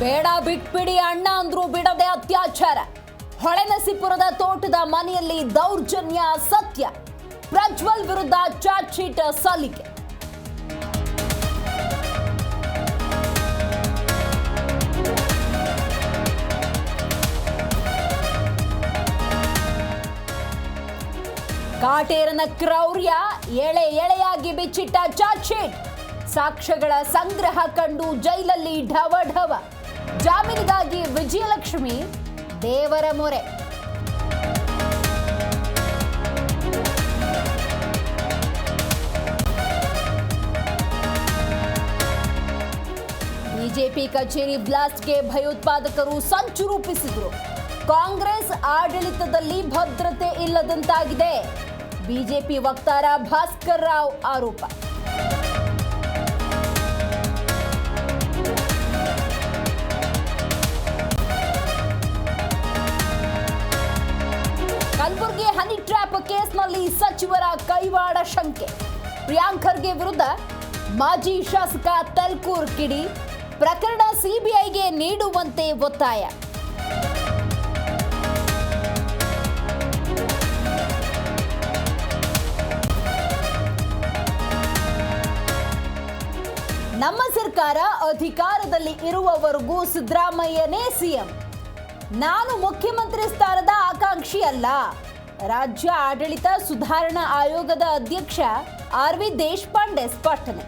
ಬೇಡ, ಬಿಟ್ಬಿಡಿ ಅಣ್ಣ ಅಂದ್ರು ಬಿಡದೆ ಅತ್ಯಾಚಾರ. ಹೊಳೆನಸಿಪುರದ ತೋಟದ ಮನೆಯಲ್ಲಿ ದೌರ್ಜನ್ಯ ಸತ್ಯ ಪ್ರಜ್ವಲ್ ವಿರುದ್ಧ ಚಾರ್ಜ್ ಶೀಟ್ ಸಲ್ಲಿಕೆ. ಕಾಟೇರನ ಕ್ರೌರ್ಯ ಎಳೆ ಎಳೆಯಾಗಿ ಬಿಚ್ಚಿಟ್ಟ ಚಾರ್ಜ್ ಶೀಟ್. ಸಾಕ್ಷ್ಯಗಳ ಸಂಗ್ರಹ ಕಂಡು ಜೈಲಲ್ಲಿ ಢವ ಢವ ಜಾಮೀನಿಗಾಗಿ ವಿಜಯಲಕ್ಷ್ಮಿ, ದೇವರ ಮೊರೆ. ಬಿಜೆಪಿ ಕಚೇರಿ ಬ್ಲಾಸ್ಟ್ಗೆ ಭಯೋತ್ಪಾದಕರು ಸಂಚು ರೂಪಿಸಿದ್ರು. ಕಾಂಗ್ರೆಸ್ ಆಡಳಿತದಲ್ಲಿ ಭದ್ರತೆ ಇಲ್ಲದಂತಾಗಿದೆ. ಬಿಜೆಪಿ ವಕ್ತಾರ ಭಾಸ್ಕರ್ ರಾವ್ ಆರೋಪ. ಕಲಬುರಗಿ ಹನಿ ಟ್ರ್ಯಾಪ್ ಕೇಸ್ನಲ್ಲಿ ಸಚಿವರ ಕೈವಾಡ ಶಂಕೆ. ಪ್ರಿಯಾಂಕ್ ಖರ್ಗೆ ವಿರುದ್ಧ ಮಾಜಿ ಶಾಸಕ ತಲ್ಕೂರ್ ಕಿಡಿ, ಪ್ರಕರಣ ಸಿಬಿಐಗೆ ನೀಡುವಂತೆ ಒತ್ತಾಯ. ನಮ್ಮ ಸರ್ಕಾರ ಅಧಿಕಾರದಲ್ಲಿ ಇರುವವರೆಗೂ ಸಿದ್ದರಾಮಯ್ಯನೇ ಸಿಎಂ. ನಾನು ಮುಖ್ಯಮಂತ್ರಿ ಸ್ಥಾನದ ಆಕಾಂಕ್ಷಿ ಅಲ್ಲ. ರಾಜ್ಯ ಆಡಳಿತ ಸುಧಾರಣಾ ಆಯೋಗದ ಅಧ್ಯಕ್ಷ ಆರ್ ವಿ ದೇಶಪಾಂಡೆ ಸ್ಪಷ್ಟನೆ.